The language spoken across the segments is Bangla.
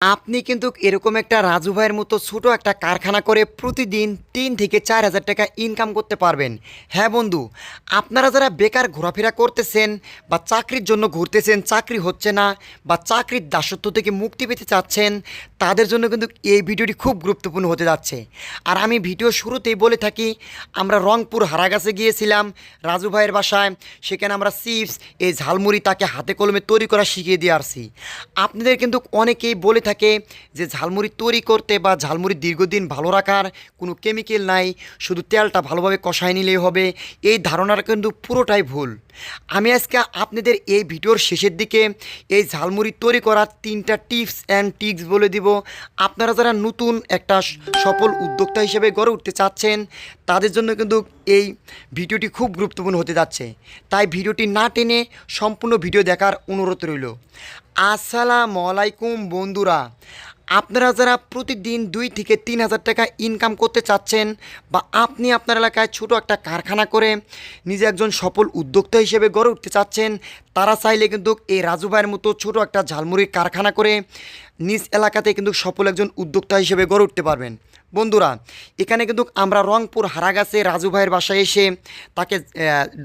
আপনি কিন্তু এরকম একটা রাজু ভাইয়ের মতো ছোট একটা কারখানা করে প্রতিদিন তিন থেকে চার হাজার টাকা ইনকাম করতে পারবেন। হ্যাঁ বন্ধু, আপনারা যারা বেকার ঘোরাফেরা করতেছেন বা চাকরির জন্য ঘুরতেছেন, চাকরি হচ্ছে না বা চাকরির দাসত্ব থেকে মুক্তি পেতে চাচ্ছেন, তাদের জন্য কিন্তু এই ভিডিওটি খুব গুরুত্বপূর্ণ হতে যাচ্ছে। আর আমি ভিডিও শুরুতেই বলে থাকি, আমরা রংপুর হারাগাছে গিয়েছিলাম রাজু ভাইয়ের বাসায়, সেখানে আমরা চিপস, এই ঝালমুড়ি তাকে হাতে কলমে তৈরি করা শিখিয়ে দিয়ে আসছি। আপনাদের কিন্তু অনেকেই বলে থাকে যে ঝালমুড়ি তৈরি করতে বা ঝালমুড়ি দীর্ঘদিন ভালো রাখার কোনো কেমিক্যাল নাই, শুধু তেলটা ভালোভাবে কষায় নিলেই হবে, এই ধারণাটা কিন্তু পুরোটাই ভুল। আমি আজকে আপনাদের এই ভিডিওর শেষের দিকে এই ঝালমুড়ি তৈরি করার তিনটা টিপস অ্যান্ড টিক্স বলে দিব। আপনারা যারা নতুন একটা সফল উদ্যোক্তা হিসেবে গড়ে উঠতে চাচ্ছেন, তাদের জন্য কিন্তু এই ভিডিওটি খুব গুরুত্বপূর্ণ হতে যাচ্ছে। তাই ভিডিওটি না টেনে সম্পূর্ণ ভিডিও দেখার অনুরোধ রইল। আসসালামু আলাইকুম, বন্ধুরা। আপনারা যারা প্রতিদিন দুই থেকে তিন হাজার টাকা ইনকাম করতে চাচ্ছেন বা আপনি আপনার এলাকায় ছোট একটা কারখানা করে নিজে একজন সফল উদ্যোক্তা হিসেবে গড়ে উঠতে চাচ্ছেন, তারা চাইলে কিন্তু এই রাজু ভাইয়ের মতো ছোট একটা ঝালমুড়ির কারখানা করে নিজ এলাকাতে কিন্তু সফল একজন উদ্যোক্তা হিসেবে গড়ে উঠতে পারবেন। বন্ধুরা, এখানে কিন্তু আমরা রংপুর হারাগাছে রাজু ভাইয়ের বাসায় এসে তাকে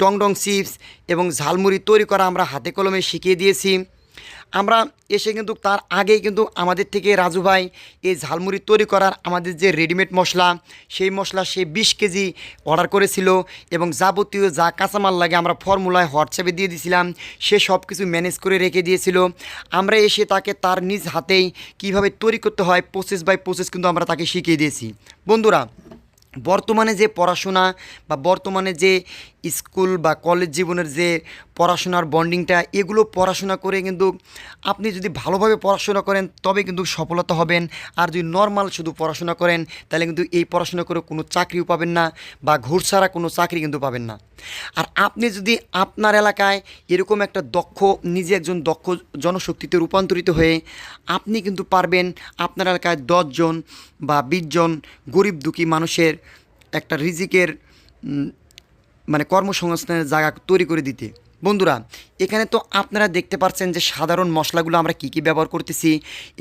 ডং ডং চিপস এবং ঝালমুড়ি তৈরি করা আমরা হাতে কলমে শিখিয়ে দিয়েছি। আমরা এসে কিন্তু তার আগেই কিন্তু আমাদের থেকে রাজু ভাই এই ঝালমুড়ি তৈরি করার আমাদের যে রেডিমেড মশলা, সেই মশলা সে বিশ কেজি অর্ডার করেছিল এবং যাবতীয় যা কাঁচামাল লাগে আমরা ফর্মুলায় হোয়াটসঅ্যাপে দিয়ে দিয়েছিলাম সে সব কিছু ম্যানেজ করে রেখে দিয়েছিল। আমরা এসে তাকে তার নিজ হাতেই কীভাবে তৈরি করতে হয় প্রসেস বাই প্রসেস কিন্তু আমরা তাকে শিখিয়ে দিয়েছি। বন্ধুরা, বর্তমানে যে পড়াশোনা বা বর্তমানে যে স্কুল বা কলেজ জীবনের যে পড়াশোনার বন্ডিংটা, এগুলো পড়াশোনা করে কিন্তু আপনি যদি ভালোভাবে পড়াশোনা করেন, তবে কিন্তু সফলতা হবেন। আর যদি নর্মাল শুধু পড়াশোনা করেন, তাহলে কিন্তু এই পড়াশোনা করে কোনো চাকরিও পাবেন না বা ঘুষ ছাড়া কোনো চাকরি কিন্তু পাবেন না। আর আপনি যদি আপনার এলাকায় এরকম একটা দক্ষ, নিজে একজন দক্ষ জনশক্তিতে রূপান্তরিত হয়ে আপনি কিন্তু পারবেন আপনার এলাকায় দশজন বা বিশজন গরিব দুঃখী মানুষের একটা রিজিকের মানে কর্মসংস্থানের জায়গা তৈরি করে দিতে। বন্ধুরা, এখানে তো আপনারা দেখতে পাচ্ছেন যে সাধারণ মশলাগুলো আমরা কী কী ব্যবহার করতেছি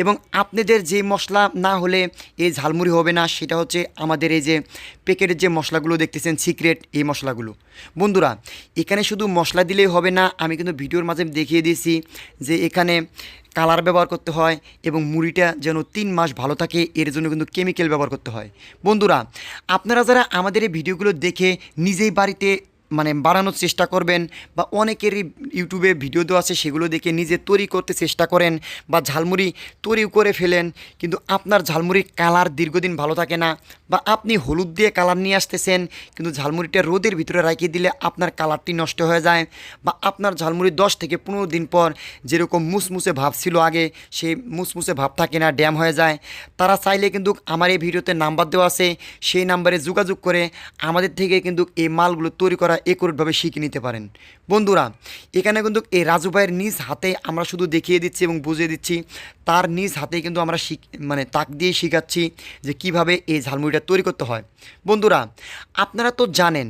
এবং আপনাদের যে মশলা না হলে এই ঝালমুড়ি হবে না, সেটা হচ্ছে আমাদের এই যে প্যাকেটের যে মশলাগুলো দেখতেছেন, সিক্রেট এই মশলাগুলো। বন্ধুরা, এখানে শুধু মশলা দিলেই হবে না, আমি কিন্তু ভিডিওর মাঝে দেখিয়ে দিয়েছি যে এখানে কালার ব্যবহার করতে হয় এবং মুড়িটা যেন তিন মাস ভালো থাকে, এর জন্য কিন্তু কেমিক্যাল ব্যবহার করতে হয়। বন্ধুরা, আপনারা যারা আমাদের এই ভিডিওগুলো দেখে নিজেই বাড়িতে মানে বাড়ানোর চেষ্টা করবেন বা অনেকেরই ইউটিউবে ভিডিও দেওয়া আছে, সেগুলো দেখে নিজে তৈরি করতে চেষ্টা করেন বা ঝালমুড়ি তৈরি করে ফেলেন। কিন্তু আপনার ঝালমুড়ির কালার দীর্ঘদিন ভালো থাকে না বা আপনি হলুদ দিয়ে কালার নিয়ে আসতেছেন, কিন্তু ঝালমুড়িটা রোদের ভিতরে রাখিয়ে দিলে আপনার কালারটি নষ্ট হয়ে যায় বা আপনার ঝালমুড়ি দশ থেকে পনেরো দিন পর যেরকম মুসমুসে ভাব ছিল আগে, সেই মুসমুসে ভাব থাকে না, ড্যাম হয়ে যায়। তারা চাইলে কিন্তু আমার এই ভিডিওতে নাম্বার দেওয়া আছে, সেই নাম্বারে যোগাযোগ করে আমাদের থেকে কিন্তু এই মালগুলো তৈরি করা একুরেটভাবে শিখে নিতে পারেন। বন্ধুরা, এখানে কিন্তু এই রাজু ভাইয়ের নিজ হাতে আমরা শুধু দেখিয়ে দিচ্ছি এবং বুঝিয়ে দিচ্ছি, তার নিজ হাতে কিন্তু আমরা শিখ মানে তাক দিয়ে শেখাচ্ছি যে কীভাবে এই ঝালমুড়িটা তৈরি করতে হয়। বন্ধুরা, আপনারা তো জানেন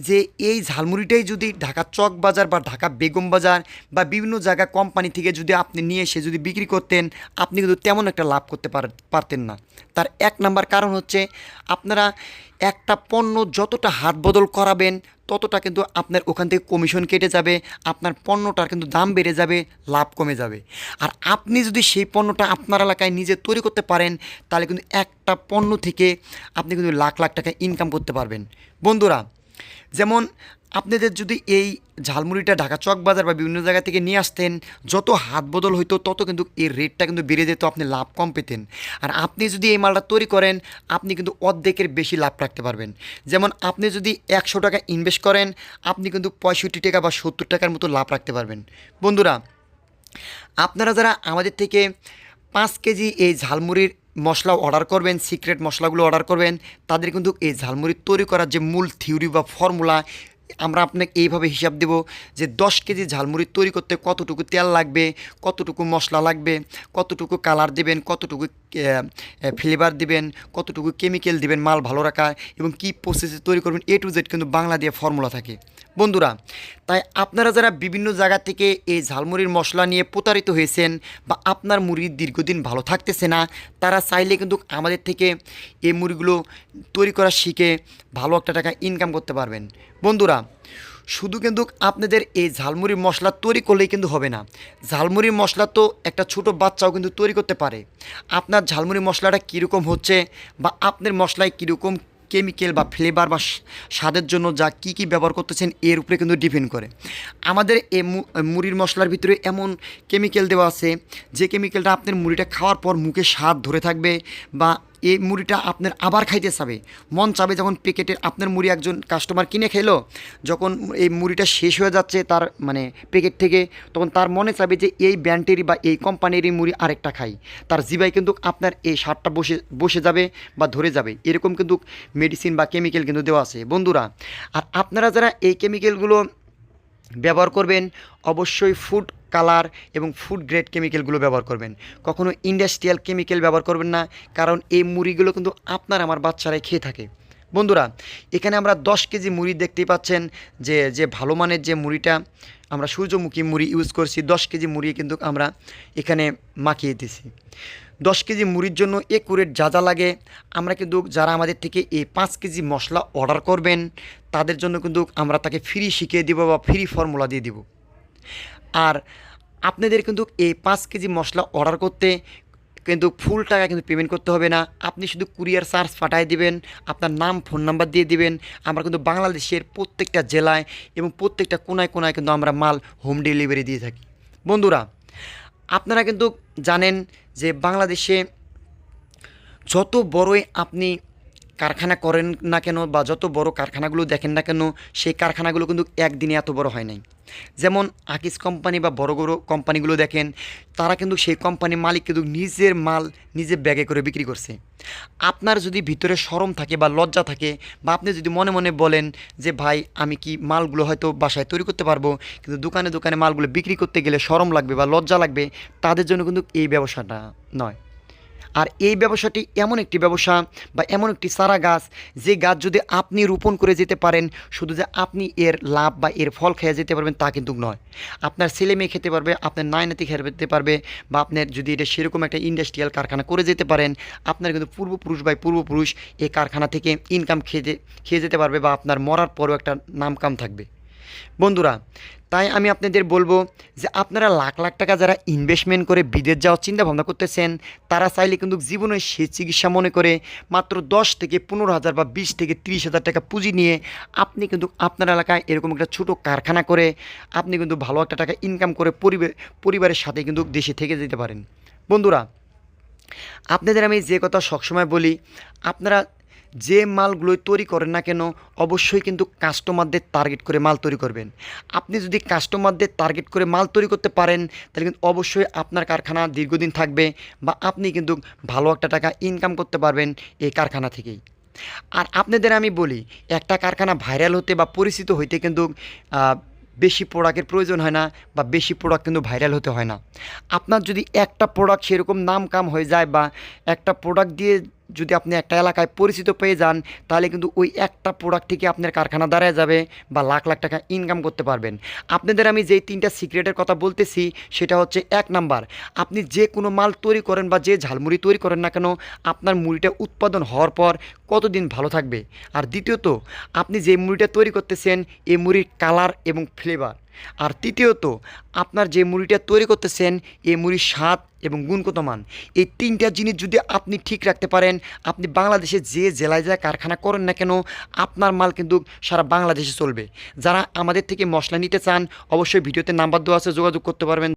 যে এই ঝালমুড়িটাই যদি ঢাকা চক বাজার বা ঢাকা বেগম বাজার বা বিভিন্ন জায়গা কোম্পানি থেকে যদি আপনি নিয়ে এসে যদি বিক্রি করতেন, আপনি কিন্তু তেমন একটা লাভ করতে পার- পারতেন না। তার এক নাম্বার কারণ হচ্ছে আপনারা একটা পণ্য যতটা হাত বদল করাবেন, ততটা কিন্তু আপনার ওখান থেকে কমিশন কেটে যাবে, আপনার পণ্যটার কিন্তু দাম বেড়ে যাবে, লাভ কমে যাবে। আর আপনি যদি সেই পণ্যটা আপনার এলাকায় নিজে তৈরি করতে পারেন, তাহলে কিন্তু একটা পণ্য থেকে আপনি কিন্তু লাখ লাখ টাকা ইনকাম করতে পারবেন। বন্ধুরা যেমন আপনাদের যদি এই ঝালমুড়িটা ঢাকা চক বাজার বা বিভিন্ন জায়গা থেকে নিয়ে আসতেন, যত হাত বদল হইতো, তত কিন্তু এর রেটটা কিন্তু বেড়ে যেত, আপনি লাভ কম পেতেন। আর আপনি যদি এই মালটা তৈরি করেন, আপনি কিন্তু অর্ধেকের বেশি লাভ রাখতে পারবেন। যেমন আপনি যদি একশো টাকা ইনভেস্ট করেন, আপনি কিন্তু পঁয়ষট্টি টাকা বা সত্তর টাকার মতো লাভ রাখতে পারবেন। বন্ধুরা, আপনারা যারা আমাদের থেকে পাঁচ কেজি এই ঝালমুড়ির মশলা অর্ডার করবেন সিক্রেট মশলাগুলো অর্ডার করবেন। তাদের কিন্তু এই ঝালমুড়ি তৈরি করার যে মূল থিওরি বা ফর্মুলা আমরা আপনাকে এইভাবে হিসাব দেব যে দশ কেজি ঝালমুড়ি তৈরি করতে কতটুকু তেল লাগবে, কতটুকু মশলা লাগবে, কতটুকু কালার দেবেন, কতটুকু ফ্লেভার দিবেন, কতটুকু কেমিক্যাল দিবেন, মাল ভালো রাখা এবং কী প্রসেসে তৈরি করবেন এ টু জেড কিন্তু বাংলা দিয়ে ফর্মুলা থাকে। বন্ধুরা, তাই আপনারা যারা বিভিন্ন জায়গা থেকে এই ঝালমুড়ির মশলা নিয়ে প্রতারিত হয়েছেন বা আপনার মুড়ি দীর্ঘদিন ভালো থাকতেছে না, তারা চাইলে কিন্তু আমাদের থেকে এই মুড়িগুলো তৈরি করা শিখে ভালো একটা টাকা ইনকাম করতে পারবেন। বন্ধুরা শুধু কিন্তু আপনাদের এই ঝালমুড়ির মশলা তৈরি করলেই কিন্তু হবে না। ঝালমুড়ির মশলা তো একটা ছোট বাচ্চাও কিন্তু তৈরি করতে পারে। আপনার ঝালমুড়ি মশলাটা কীরকম হচ্ছে বা আপনার মশলায় কীরকম কেমিক্যাল বা ফ্লেভার বা স্বাদের জন্য যা কি কি ব্যবহার করতেছেন এর উপরে কিন্তু ডিপেন্ড করে। আমাদের এই মুড়ির মশলার ভিতরে এমন কেমিক্যাল দেওয়া আছে, যে কেমিক্যালটা আপনার মুড়িটা খাওয়ার পর মুখে স্বাদ ধরে থাকবে বা এই মুড়িটা আপনার আবার খাইতে চাবে। মন চাবে যখন প্যাকেটের আপনার মুড়ি একজন কাস্টমার কিনে খেলো যখন এই মুড়িটা শেষ হয়ে যাচ্ছে তার মানে প্যাকেট থেকে, তখন তার মনে চাবে যে এই ব্র্যান্ডেরই বা এই কোম্পানিরই মুড়ি আরেকটা খাই। তার জিবাই কিন্তু আপনার এই সারটা বসে বসে যাবে বা ধরে যাবে। এরকম কিন্তু মেডিসিন বা কেমিক্যাল কিন্তু দেওয়া আছে। বন্ধুরা, আর আপনারা যারা এই কেমিক্যালগুলো ব্যবহার করবেন, অবশ্যই ফুড কালার এবং ফুড গ্রেড কেমিক্যালগুলো ব্যবহার করবেন। কখনো ইন্ডাস্ট্রিয়াল কেমিক্যাল ব্যবহার করবেন না, কারণ এই মুড়িগুলো কিন্তু আপনার আমার বাচ্চারাই খেয়ে থাকে। বন্ধুরা, এখানে আমরা দশ কেজি মুড়ি দেখতেই পাচ্ছেন যে যে ভালো মানের যে মুড়িটা, আমরা সূর্যমুখী মুড়ি ইউজ করছি, দশ কেজি মুড়ি কিন্তু আমরা এখানে মাখিয়ে দিছি। দশ কেজি মুড়ির জন্য একুরেট যা যা লাগে। আমরা কিন্তু যারা আমাদের থেকে এই পাঁচ কেজি মশলা অর্ডার করবেন, তাদের জন্য কিন্তু আমরা তাকে ফ্রি শিখিয়ে দিব বা ফ্রি ফর্মুলা দিয়ে দিব। আর আপনাদের কিন্তু এই পাঁচ কেজি মশলা অর্ডার করতে কিন্তু ফুল টাকা কিন্তু পেমেন্ট করতে হবে না। আপনি শুধু কুরিয়ার চার্জ পাঠিয়ে দিবেন, আপনার নাম ফোন নাম্বার দিয়ে দিবেন। আমরা কিন্তু বাংলাদেশের প্রত্যেকটা জেলায় এবং প্রত্যেকটা কোনায় কোনায় কিন্তু আমরা মাল হোম ডেলিভারি দিয়ে থাকি। বন্ধুরা আপনারা কিন্তু জানেন যে বাংলাদেশে যত বড়ই আপনি কারখানা করেন না কেন বা যত বড় কারখানাগুলো দেখেন না কেন, সেই কারখানাগুলো কিন্তু একদিনে এত বড় হয় নাই। যেমন আকিস কোম্পানি বা বড় বড় কোম্পানিগুলো দেখেন, তারা কিন্তু সেই কোম্পানির মালিক কিন্তু নিজের মাল নিজে ব্যাগে করে বিক্রি করছে। আপনার যদি ভিতরে সরম থাকে বা লজ্জা থাকে বা আপনি যদি মনে মনে বলেন যে, ভাই, আমি কি মালগুলো হয়তো বাসায় তৈরি করতে পারব? কিন্তু দোকানে দোকানে মালগুলো বিক্রি করতে গেলে সরম লাগবে বা লজ্জা লাগবে, তাদের জন্য কিন্তু এই ব্যবসাটা নয়। আর এই ব্যবসাটি এমন একটি ব্যবসা বা এমন একটি সারা গাছ, যে গাছ যদি আপনি রোপণ করে যেতে পারেন, শুধু যে আপনি এর লাভ বা এর ফল খেয়ে যেতে পারবেন তা কিন্তু নয়। আপনার ছেলে মেয়ে খেতে পারবে, আপনার নায়নাতি খেতে পারবে বা আপনার যদি এটা সেরকম একটা ইন্ডাস্ট্রিয়াল কারখানা করে যেতে পারেন, আপনার কিন্তু পূর্বপুরুষ বা পূর্বপুরুষ এই কারখানা থেকে ইনকাম খেয়ে খেয়ে যেতে পারবে বা আপনার মরার পরও একটা নামকাম থাকবে। বন্ধুরা তাই আমি আপনাদের বলব যে আপনারা লাখ লাখ টাকা যারা ইনভেস্টমেন্ট করে বিদেশ যাওয়ার চিন্তা ভাবনা করতেছেন, তারা চাইলে কিন্তু জীবনে সে চিকিৎসা মনে করে মাত্র দশ থেকে পনেরো হাজার বা বিশ থেকে তিরিশ হাজার টাকা পুঁজি নিয়ে আপনি কিন্তু আপনার এলাকায় এরকম একটা ছোটো কারখানা করে আপনি কিন্তু ভালো একটা টাকা ইনকাম করে পরিবার পরিবারের সাথে কিন্তু দেশে থেকে যেতে পারেন। বন্ধুরা, আপনাদের আমি যে কথা সবসময় বলি, আপনারা যে মালগুলো তৈরি করেন না কেন, অবশ্যই কিন্তু কাস্টমারদের টার্গেট করে মাল তৈরি করবেন। আপনি যদি কাস্টমারদের টার্গেট করে মাল তৈরি করতে পারেন, তাহলে কিন্তু অবশ্যই আপনার কারখানা দীর্ঘদিন থাকবে বা আপনি কিন্তু ভালো একটা টাকা ইনকাম করতে পারবেন এই কারখানা থেকেই। আর আপনাদের আমি বলি, একটা কারখানা ভাইরাল হতে বা পরিচিত হইতে কিন্তু বেশি প্রোডাক্টের প্রয়োজন হয় না বা বেশি প্রোডাক্ট কিন্তু ভাইরাল হতে হয় না। আপনার যদি একটা প্রোডাক্ট সেরকম নাম কাম হয়ে যায় বা একটা প্রোডাক্ট দিয়ে যদি আপনি একটা এলাকায় পরিচিত পেয়ে যান, তাহলে কিন্তু ওই একটা প্রোডাক্ট থেকে আপনার কারখানা দাঁড়ায় যাবে বা লাখ লাখ টাকা ইনকাম করতে পারবেন। আপনাদের আমি যেই তিনটা সিক্রেটের কথা বলতেছি, সেটা হচ্ছে এক নাম্বার, আপনি যে কোনো মাল তৈরি করেন বা যে ঝালমুড়ি তৈরি করেন না কেন, আপনার মুড়িটা উৎপাদন হওয়ার পর কতদিন ভালো থাকবে? আর দ্বিতীয়ত, আপনি যে মুড়িটা তৈরি করতেছেন, এই মুড়ির কালার এবং ফ্লেভার আর তৃতীয়ত, আপনার যে মুড়িটা তৈরি করতেছেন, এই মুড়ির স্বাদ এবং গুণগত মান? এই তিনটা জিনিস যদি আপনি ঠিক রাখতে পারেন, আপনি বাংলাদেশে যে জেলায় জেলায় কারখানা করেন না কেন, আপনার মাল কিন্তু সারা বাংলাদেশে চলবে। যারা আমাদের থেকে মশলা নিতে চান, অবশ্যই ভিডিওতে নাম্বার দেওয়া আছে, যোগাযোগ করতে পারবেন।